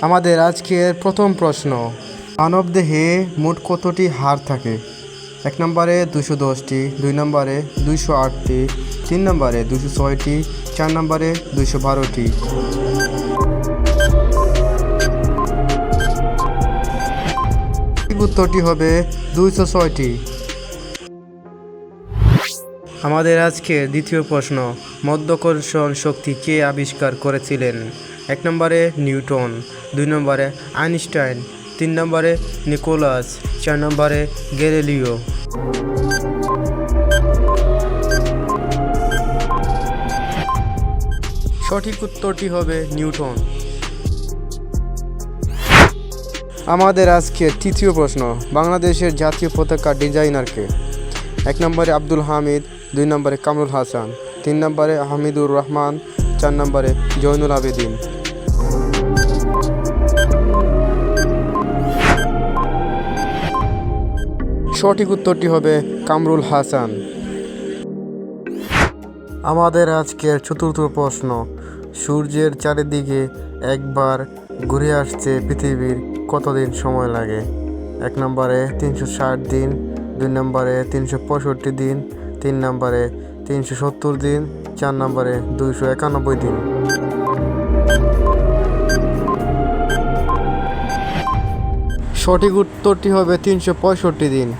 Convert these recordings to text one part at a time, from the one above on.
আমাদের আজকের প্রথম প্রশ্ন। মানবদেহে মোট কতটি হাড় থাকে? এক নম্বরে দুশো দশটি, দুই নম্বরে দুইশো আটটি, তিন নম্বরে দুশো ছয়টি, চার নম্বরে দুশো বারোটি। উত্তরটি হবে দুইশো ছয়টি। আমাদের আজকের দ্বিতীয় প্রশ্ন, মধ্যাকর্ষণ শক্তি কে আবিষ্কার করেছিলেন? এক নম্বরে নিউটন, দুই নম্বরে আইনস্টাইন, তিন নম্বরে নিকোলাস, চার নম্বরে গ্যালিলিও। সঠিক উত্তরটি হবে নিউটন। আমাদের আজকে তৃতীয় প্রশ্ন, বাংলাদেশের জাতীয় পতাকা ডিজাইনারকে। এক নম্বরে আব্দুল হামিদ, দুই নম্বরে কামরুল হাসান, তিন নম্বরে হামিদুর রহমান, চার নম্বরে জৈনুল আবেদিন। সঠিক উত্তরটি হবে কামরুল হাসান। আমাদের আজকের চতুর্থ প্রশ্ন, সূর্যের চারিদিকে একবার ঘুরে আসতে পৃথিবীর কতদিন সময় লাগে? এক নম্বরে তিনশো ষাট দিন, দুই নম্বরে তিনশো পঁয়ষট্টি দিন, তিন নম্বরে তিনশো সত্তর দিন, চার নম্বরে দুইশো একানব্বই দিন। সঠিক উত্তরটি হবে তিনশো পঁয়ষট্টি দিন।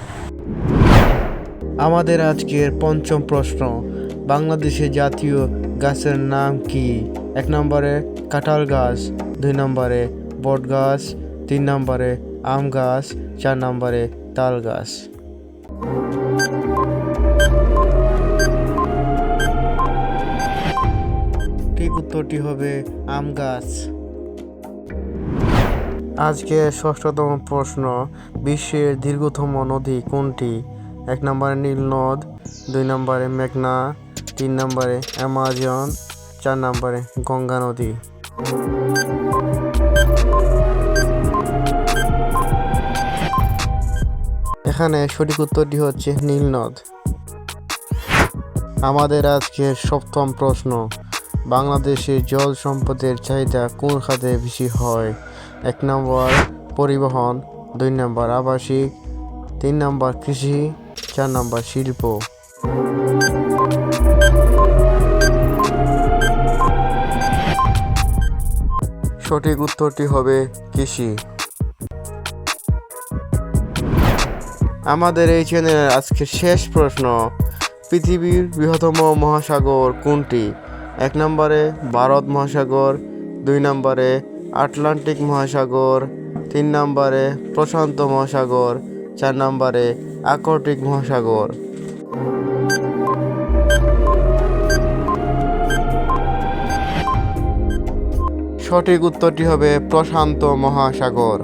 আমাদের আজকের পঞ্চম প্রশ্ন বাংলাদেশের জাতীয় গাছের নাম কি? এক নম্বরে কাঁঠাল গাছ, দুই নম্বরে বট গাছ, তিন নম্বরে আম গাছ, চার নম্বরে তাল গাছ। ঠিক উত্তরটি হবে আম গাছ। আজকে ষষ্ঠতম প্রশ্ন, বিশ্বের দীর্ঘতম নদী কোনটি? এক নম্বরে নীল নদ, দুই নম্বরে মেঘনা, তিন নম্বরে অ্যামাজন, চার নম্বরে গঙ্গা নদী। এখানে সঠিক উত্তরটি হচ্ছে নীল নদ। আমাদের আজকে সপ্তম প্রশ্ন বাংলাদেশে জল সম্পদের চাহিদা কোন খাতে বেশি হয়? এক নম্বর পরিবহন, দুই নম্বর আবাসিক, তিন নম্বর কৃষি চার নম্বর, শিল্প। সঠিক উত্তরটি হবে কৃষি। আমাদের এই চ্যানেলের আজকে শেষ প্রশ্ন, পৃথিবীর বৃহত্তম মহাসাগর কোনটি? এক নম্বরে ভারত মহাসাগর, দুই নম্বরে আটলান্টিক মহাসাগর, তিন নম্বরে প্রশান্ত মহাসাগর, চার নম্বরে আর্কটিক মহাসাগর। সঠিক উত্তরটি হবে প্রশান্ত মহাসাগর।